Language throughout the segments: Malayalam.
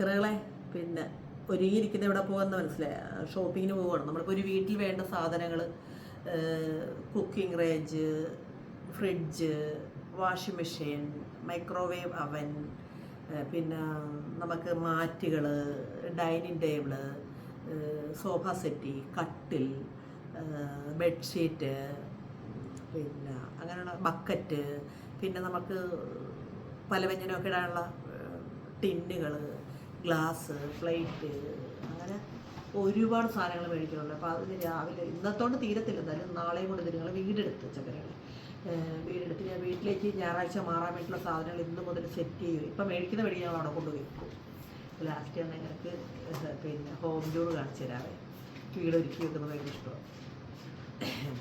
ചക്കരകളെ പിന്നെ ഒരുങ്ങിയിരിക്കുന്ന ഇവിടെ പോകുന്ന മനസ്സിലായി. ഷോപ്പിങ്ങിന് പോവുകയാണ്. നമ്മളിപ്പോൾ ഒരു വീട്ടിൽ വേണ്ട സാധനങ്ങൾ cooking range fridge washing machine microwave oven പിന്നെ നമുക്ക് മാറ്റുകൾ ഡൈനിങ് ടേബിൾ സോഫ സെറ്റി കട്ടിൽ ബെഡ്ഷീറ്റ് പിന്നെ അങ്ങനെയുള്ള ബക്കറ്റ് പിന്നെ നമുക്ക് പലവ്യഞ്ജനമൊക്കെ ഇടാനുള്ള ടിന്നുകൾ ഗ്ലാസ് പ്ലേറ്റ് അങ്ങനെ ഒരുപാട് സാധനങ്ങൾ മേടിക്കുന്നുണ്ട് അപ്പോൾ അതിന് രാവിലെ ഇന്നത്തോണ്ട് തീരത്തില്ല. എന്തായാലും നാളെയും കൊണ്ട് നിങ്ങൾ വീടെടുത്ത് ചക്കരകൾ വീടെടുത്ത് ഞാൻ വീട്ടിലേക്ക് ഞായറാഴ്ച മാറാൻ വേണ്ടിയിട്ടുള്ള സാധനങ്ങൾ ഇന്ന് മുതൽ സെറ്റ് ചെയ്യും. ഇപ്പം മേടിക്കുന്ന വഴി ഞങ്ങൾ അവിടെ കൊണ്ട് വയ്ക്കും ലാസ്റ്റ് ഞാൻ നിങ്ങൾക്ക് പിന്നെ ഹോം ടൂർ കാണിച്ചു തരാവേ വീട് ഒരുക്കി വെക്കുന്നത് ഭയങ്കര ഇഷ്ടമാണ്.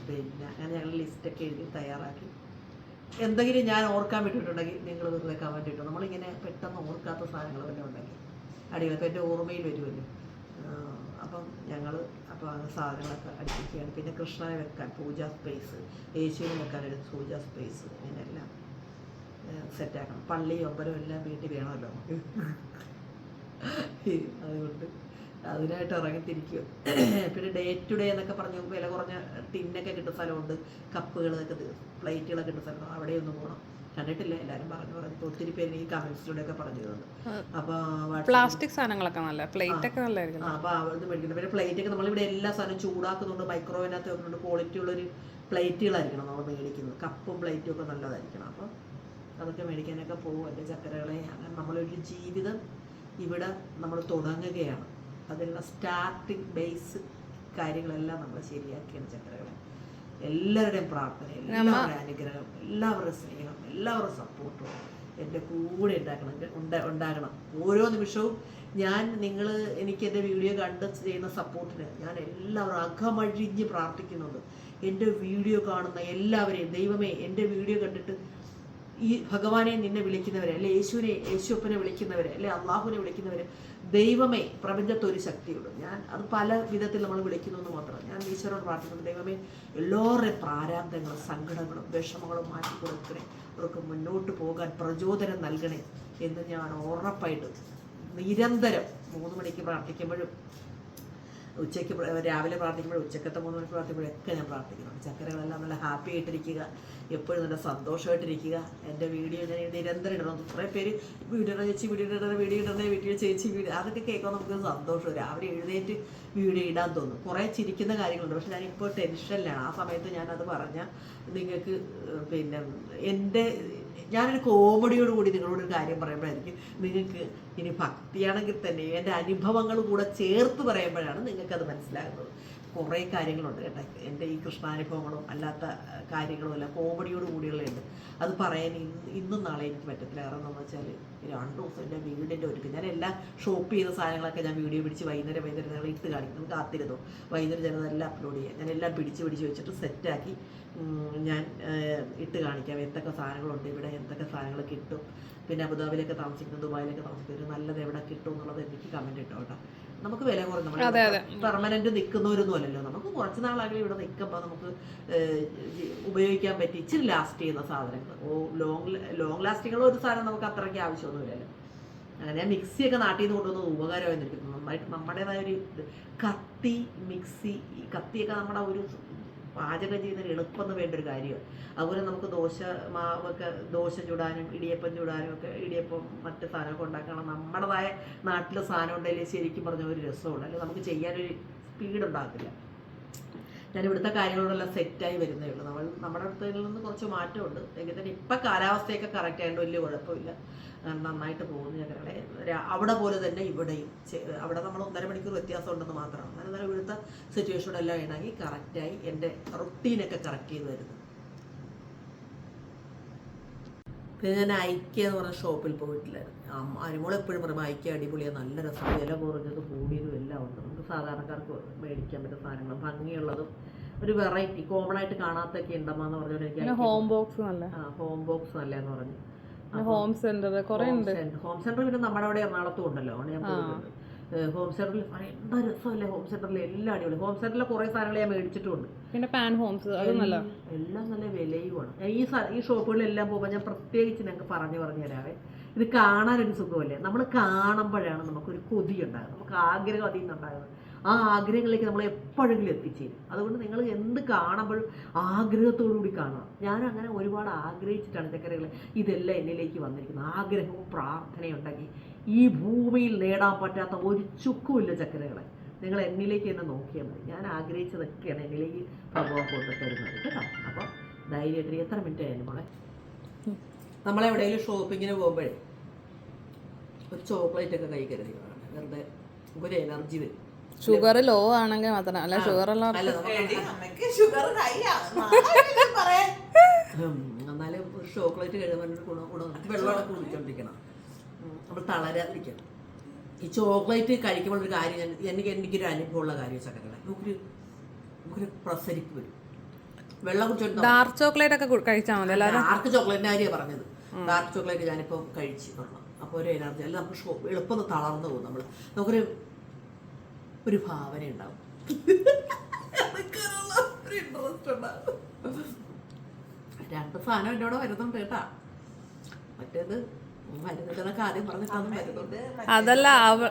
പിന്നെ അങ്ങനെ ഞങ്ങൾ ലിസ്റ്റൊക്കെ എഴുതി തയ്യാറാക്കി. എന്തെങ്കിലും ഞാൻ ഓർക്കാൻ വിട്ടിട്ടുണ്ടെങ്കിൽ നിങ്ങൾ വെറുതെ കമന്റ് ഇട്ടു. നമ്മളിങ്ങനെ പെട്ടെന്ന് ഓർക്കാത്ത സാധനങ്ങൾ വല്ലതും ഉണ്ടെങ്കിൽ. അടിയിലൊക്കെ എന്റെ ഓർമ്മയിൽ വരുമല്ലോ. അപ്പം ഞങ്ങൾ അപ്പോൾ ആ സാധനങ്ങളൊക്കെ അടുപ്പിക്കുകയാണ്. പിന്നെ കൃഷ്ണനെ വെക്കാൻ പൂജാ സ്പേസ് യേശുവിനെ വെക്കാൻ ഒരു പൂജാ സ്പേസ് ഇങ്ങനെയെല്ലാം സെറ്റാക്കണം പള്ളി ഒമ്പലും എല്ലാം വീട്ടിൽ വേണമല്ലോ. അതുകൊണ്ട് അതിനായിട്ട് ഇറങ്ങിത്തിരിക്കും പിന്നെ ഡേ ടു ഡേ എന്നൊക്കെ പറഞ്ഞു വില കുറഞ്ഞ ടിന്നൊക്കെ കിട്ടുന്ന സ്ഥലമുണ്ട്. കപ്പുകളൊക്കെ പ്ലേറ്റുകളൊക്കെ കിട്ടുന്ന സ്ഥലം. അവിടെയൊന്ന് പോകണം കണ്ടിട്ടില്ല. എല്ലാവരും പറഞ്ഞു പറഞ്ഞു. ഒത്തിരി പേര് ഈ കമൻസിലൂടെയൊക്കെ പറഞ്ഞു തന്നു. അപ്പോൾ പ്ലാസ്റ്റിക് സാധനങ്ങളൊക്കെ നല്ല പ്ലേറ്റ് ഒക്കെ നല്ലതായിരിക്കും അപ്പൊ അപ്പോൾ ഇത് മേടിക്കുന്നത് പിന്നെ പ്ലേറ്റ് ഒക്കെ നമ്മളിവിടെ എല്ലാ സാധനവും ചൂടാക്കുന്നുണ്ട് മൈക്രോവേവിനകത്ത് വെക്കുന്നുണ്ട് ക്വാളിറ്റി ഉള്ളൊരു പ്ലേറ്റുകളായിരിക്കണം നമ്മൾ മേടിക്കുന്നത്. കപ്പും പ്ലേറ്റും ഒക്കെ നല്ലതായിരിക്കണം. അപ്പോൾ അതൊക്കെ മേടിക്കാനൊക്കെ പോകും എന്റെ ചക്കരകളെ. അങ്ങനെ നമ്മളൊരു ജീവിതം ഇവിടെ നമ്മൾ തുടങ്ങുകയാണ്. അതിനുള്ള സ്റ്റാർട്ടിങ് ബേസ് കാര്യങ്ങളെല്ലാം നമ്മൾ ശരിയാക്കിയാണ് ചക്കരകളെ. എല്ലാവരുടെയും പ്രാർത്ഥന എല്ലാവരുടെയും അനുഗ്രഹം എല്ലാവരുടെ സ്നേഹം എല്ലാവരുടെ സപ്പോർട്ടും എന്റെ കൂടെ ഉണ്ടാക്കണം ഉണ്ട ഉണ്ടാകണം. ഓരോ നിമിഷവും ഞാൻ നിങ്ങൾ എനിക്ക് എന്റെ വീഡിയോ കണ്ട് ചെയ്യുന്ന സപ്പോർട്ടിന് ഞാൻ എല്ലാവരും അകമഴിഞ്ഞ് പ്രാർത്ഥിക്കുന്നുണ്ട്. എന്റെ വീഡിയോ കാണുന്ന എല്ലാവരെയും ദൈവമേ എന്റെ വീഡിയോ കണ്ടിട്ട് ഈ ഭഗവാനെ നിന്നെ വിളിക്കുന്നവരെ അല്ലെ യേശുവിനെ യേശുപ്പനെ വിളിക്കുന്നവരെ അല്ലെ അള്ളാഹുവിനെ വിളിക്കുന്നവരെ ദൈവമേ പ്രപഞ്ചത്തെ ഒരു ശക്തിയുള്ളൂ. ഞാൻ അത് പല വിധത്തിൽ നമ്മൾ വിളിക്കുന്നു എന്ന് മാത്രം ഞാൻ ഈശ്വരോട് പ്രാർത്ഥിക്കുന്നു ദൈവമേ എല്ലാവരുടെ പ്രാരാബ്ദങ്ങളും സങ്കടങ്ങളും വിഷമങ്ങളും മാറ്റി കൊടുക്കണേ. അവർക്ക് മുന്നോട്ട് പോകാൻ പ്രചോദനം നൽകണേ എന്ന് ഞാൻ ഉറപ്പായിട്ട് നിരന്തരം മൂന്ന് മണിക്ക് പ്രാർത്ഥിക്കുമ്പോഴും ഉച്ചയ്ക്ക് രാവിലെ പ്രാർത്ഥിക്കുമ്പോൾ ഉച്ചക്കത്തെ മൂന്ന് മണിക്ക് പ്രാർത്ഥിക്കുമ്പോഴൊക്കെ ഞാൻ പ്രാർത്ഥിക്കുന്നുണ്ട്. ചക്കരകളെല്ലാം നല്ല ഹാപ്പി ആയിട്ടിരിക്കുക. എപ്പോഴും നല്ല സന്തോഷമായിട്ടിരിക്കുക. എന്റെ വീഡിയോ ഞാൻ നിരന്തരം ഇടണം. കുറേ പേര് വീഡിയോ ചേച്ചി വീഡിയോ ഇടണേ വീഡിയോ ഇടണേ വീഡിയോ ചേച്ചി വീഡിയോ അതൊക്കെ കേൾക്കാൻ നമുക്ക് സന്തോഷം രാവിലെ എഴുന്നേറ്റ് വീഡിയോ ഇടാൻ തോന്നും. കുറേ ചിരിക്കുന്ന കാര്യങ്ങളുണ്ട്. പക്ഷെ ഞാനിപ്പോൾ ടെൻഷനിലാണ് ആ സമയത്ത് ഞാനത് പറഞ്ഞാൽ നിങ്ങൾക്ക് പിന്നെ എന്റെ ഞാനൊരു കോമഡിയോട് കൂടി നിങ്ങളോട് ഒരു കാര്യം പറയുമ്പോഴായിരിക്കും നിങ്ങൾക്ക് ഇനി ഭക്തിയാണെങ്കിൽ തന്നെ എന്റെ അനുഭവങ്ങൾ കൂടെ ചേർത്ത് പറയുമ്പോഴാണ് നിങ്ങൾക്കത് മനസ്സിലാകുന്നത്. കുറേ കാര്യങ്ങളുണ്ട് കേട്ടോ. എന്റെ ഈ കൃഷ്ണാനുഭവങ്ങളും അല്ലാത്ത കാര്യങ്ങളോ എല്ലാം കോമഡിയോട് കൂടിയുള്ളതുണ്ട്. അത് പറയാൻ ഇന്ന് ഇന്നും നാളെ എനിക്ക് പറ്റത്തില്ല. കാരണം എന്താണെന്ന് വെച്ചാൽ രണ്ട് ദിവസം എന്റെ വീടിന്റെ ഒരുക്കം ഞാൻ എല്ലാ ഷോപ്പ് ചെയ്ത സാധനങ്ങളൊക്കെ ഞാൻ വീഡിയോ പിടിച്ച് വൈകുന്നേരം വൈകുന്നേരം നിങ്ങൾ ഇട്ട് കാണിക്കും. കാത്തിരുന്നു. വൈകുന്നേരം ചിലതെല്ലാം അപ്ലോഡ് ചെയ്യാം. ഞാൻ എല്ലാം പിടിച്ച് പിടിച്ച് വെച്ചിട്ട് സെറ്റാക്കി ഞാൻ ഇട്ട് കാണിക്കാം. എന്തൊക്കെ സാധനങ്ങളുണ്ട് ഇവിടെ എന്തൊക്കെ സാധനങ്ങൾ കിട്ടും. പിന്നെ അബുദാബിയിലൊക്കെ താമസിക്കുന്നു ദുബായിലൊക്കെ താമസിക്കുന്നത് നല്ലത് എവിടെ കിട്ടും എന്നുള്ളത് എനിക്ക് കമന്റ് ഇട്ടോ കേട്ടോ. നമുക്ക് വില കുറഞ്ഞ. പെർമനന്റ് നിൽക്കുന്നവരൊന്നും അല്ലല്ലോ. നമുക്ക് കുറച്ച് നാളാകെ ഇവിടെ നിൽക്കുമ്പോൾ നമുക്ക് ഉപയോഗിക്കാൻ പറ്റി ഇച്ചിരി ലാസ്റ്റ് ചെയ്യുന്ന സാധനങ്ങൾ. ഓ ലോങ് ലോങ് ലാസ്റ്റിങ്ങുള്ള ഒരു സാധനം നമുക്ക് അത്രയ്ക്ക് ആവശ്യമൊന്നുമില്ലല്ലോ അങ്ങനെ മിക്സിയൊക്കെ നാട്ടിൽ നിന്ന് കൊണ്ടുവന്നത് ഉപകാരമായി നിൽക്കുന്നു നന്നായിട്ട് നമ്മുടേതായ ഒരു കത്തി മിക്സി കത്തിയൊക്കെ നമ്മുടെ ഒരു പാചകം ചെയ്യുന്നതിന് എളുപ്പമെന്ന് വേണ്ട ഒരു കാര്യമാണ്. അതുപോലെ നമുക്ക് ദോശ മാവൊക്കെ ദോശ ചുടാനും ഇടിയപ്പം ചുടാനും ഒക്കെ ഇടിയപ്പം മറ്റ് സാധനമൊക്കെ ഉണ്ടാക്കണം. നമ്മുടേതായ നാട്ടിലെ സാധനം ഉണ്ടെങ്കിൽ ശരിക്കും പറഞ്ഞ ഒരു രസമുള്ളൂ. അല്ലെങ്കിൽ നമുക്ക് ചെയ്യാനൊരു സ്പീഡ് ഉണ്ടാകത്തില്ല. ഞാൻ ഇവിടുത്തെ കാര്യങ്ങളോടെല്ലാം സെറ്റായി വരുന്നേ ഉള്ളൂ. നമ്മൾ നമ്മുടെ അടുത്തതിൽ നിന്ന് കുറച്ച് മാറ്റമുണ്ട്. എങ്കിൽ തന്നെ ഇപ്പം കാലാവസ്ഥയൊക്കെ കറക്റ്റ് ആയതുകൊണ്ട് വലിയ കുഴപ്പമില്ല. നന്നായിട്ട് പോകുന്നു ഞങ്ങളുടെ അവിടെ പോലെ തന്നെ ഇവിടെയും. അവിടെ നമ്മൾ ഒന്നര മണിക്കൂർ വ്യത്യാസം ഉണ്ടെന്ന് മാത്രമാണ്. തന്നെ ഇവിടുത്തെ സിറ്റുവേഷനോടെല്ലാം ഇണങ്ങി കറക്റ്റായി എന്റെ റൊട്ടീനൊക്കെ കറക്റ്റ് ചെയ്ത് വരുന്നു പിന്നെ ഞാൻ ഐക്യ എന്ന് പറഞ്ഞ ഷോപ്പിൽ പോയിട്ടില്ലായിരുന്നു. അനുമോൾ എപ്പോഴും പറയും ഐക്യ അടിപൊളിയാണ് നല്ല രസം. വില കുറഞ്ഞത് കൂടിയതും എല്ലാം ഉണ്ട്. നമുക്ക് സാധാരണക്കാർക്ക് മേടിക്കാൻ പറ്റുന്ന സാധനങ്ങളും ഭംഗിയുള്ളതും ഒരു വെറൈറ്റി കോമൺ ആയിട്ട് കാണാത്തൊക്കെ ഉണ്ടമ്മാന്ന് പറഞ്ഞാൽ എനിക്ക് ഹോം ബോക്സ് നല്ല. ഹോം ബോക്സ് എന്ന് പറഞ്ഞു. ഹോം സെന്റർ കുറെ ഉണ്ട്. ഹോം സെന്റർ പിന്നെ നമ്മുടെ അവിടെ എറണാകുളത്തും ഉണ്ടല്ലോ. അതുകൊണ്ട് ഞാൻ പോയിട്ടുണ്ട്. ഹോം സെന്ററിൽ എന്താ രസമല്ലേ ഹോം സെന്ററിൽ എല്ലാം അടിപൊളി. ഹോം സെന്ററിലെ കുറേ സാധനങ്ങൾ ഞാൻ മേടിച്ചിട്ടുണ്ട്. പിന്നെ പാൻ ഹോംസ് എല്ലാം നല്ല വിലയുമാണ് ഈ ഈ ഷോപ്പുകളിലെല്ലാം പോകുമ്പോൾ ഞാൻ പ്രത്യേകിച്ച് ഞങ്ങൾക്ക് പറഞ്ഞു പറഞ്ഞു തരാവേ. ഇത് കാണാനൊരു സുഖമല്ലേ? നമ്മൾ കാണുമ്പോഴാണ് നമുക്കൊരു കൊതി ഉണ്ടാകുന്നത് നമുക്ക് ആഗ്രഹം അതിൽ നിന്നുണ്ടാകുന്നത്. ആ ആഗ്രഹങ്ങളിലേക്ക് നമ്മൾ എപ്പോഴെങ്കിലും എത്തിച്ചേരും. അതുകൊണ്ട് നിങ്ങൾ എന്ത് കാണുമ്പോഴും ആഗ്രഹത്തോടു കൂടി കാണണം ഞാൻ അങ്ങനെ ഒരുപാട് ആഗ്രഹിച്ചിട്ടാണ് ചക്കരകൾ ഇതെല്ലാം എന്നിലേക്ക് വന്നിരിക്കുന്നത്. ആഗ്രഹവും പ്രാർത്ഥനയും ഉണ്ടെങ്കിൽ ഈ ഭൂമിയിൽ നേടാൻ പറ്റാത്ത ഒരു ചുക്കുമില്ല ചക്കരകളെ. നിങ്ങൾ എന്നിലേക്ക് തന്നെ നോക്കിയാൽ മതി. ഞാൻ ആഗ്രഹിച്ചതൊക്കെയാണ് എന്നിലേക്ക് ഭഗവാൻ കൊണ്ടു തരുന്നത് കേട്ടോ? അപ്പോൾ ധൈര്യമായിട്ട് എത്ര മിനിറ്റ് ആയാലും മോളെ? നമ്മളെവിടെയെങ്കിലും ഷോപ്പിങ്ങിന് പോകുമ്പോഴേ ഒരു ചോക്ലേറ്റ് ഒക്കെ കഴിക്കരുത് വെറുതെ ഒരു എനർജി വരും. ഷുഗർ ലോ ആണെങ്കിൽ മാത്രം. അല്ല ഷുഗർ ഉള്ള എന്നാലും ഒരു ചോക്ലേറ്റ് കഴിയുമ്പോൾ വെള്ളമൊക്കെ കുടിച്ചോണ്ടിരിക്കണം. നമ്മൾ തളരാതിരിക്കണം ഈ ചോക്ലേറ്റ് കഴിക്കുമ്പോൾ ഒരു കാര്യം ഞാൻ എനിക്ക് എനിക്കൊരു അനുഭവമുള്ള കാര്യം ചക്കരകളെ. നമുക്കൊരു നമുക്കൊരു പ്രസരിപ്പ് വരും. വെള്ളം കുടിച്ചോണ്ട് ഡാർക്ക് ചോക്ലേറ്റ് ഒക്കെ കഴിച്ചാൽ മതി ഡാർക്ക് ചോക്ലേറ്റിന്റെ കാര്യമാണ് പറഞ്ഞത്. ഡാർക്ക് ചോക്ലേറ്റ് ഞാനിപ്പോൾ കഴിച്ചു ഒരെണ്ണം അപ്പോൾ ഒരു എനർജി അല്ല നമുക്ക് ഷോ എളുപ്പം തളർന്നു പോകും നമ്മൾ നമുക്കൊരു ഒരു ഭാവന ഉണ്ടാവും. ഇൻട്രസ്റ്റ് ഉണ്ടാവും. രണ്ട് സാധനം എന്നോട് വരുന്നുണ്ട് കേട്ടാ. മറ്റേത് അതല്ല അവ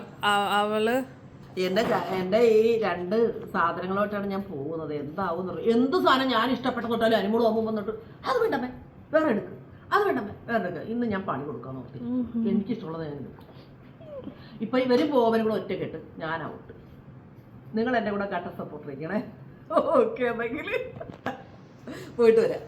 അവൾ? എന്റെ എന്റെ ഈ രണ്ട് സാധനങ്ങളോട്ടാണ് ഞാൻ പോകുന്നത്. എന്താവും എന്ത് സാധനം ഞാൻ ഇഷ്ടപ്പെട്ട തൊട്ടാലും അനുമോട് പോകുമ്പോൾ വന്നിട്ട് അത് വേണ്ടമ്മേ വേറെ എടുക്ക്. അത് വേണ്ടമ്മേ വേറെ എടുക്ക്. ഇന്ന് ഞാൻ പണി കൊടുക്കാൻ നോക്കി. എനിക്കിഷ്ടമുള്ളത് ഞാൻ എടുക്കും. ഇപ്പൊ ഇവർ പോവനും കൂടെ ഒറ്റ കെട്ട് ഞാൻ ഔട്ട് നിങ്ങൾ എന്റെ കൂടെ കട്ട സപ്പോർട്ട് ചെയ്യണേ ഓക്കെ എന്നെങ്കിൽ പോയിട്ട് വരാം.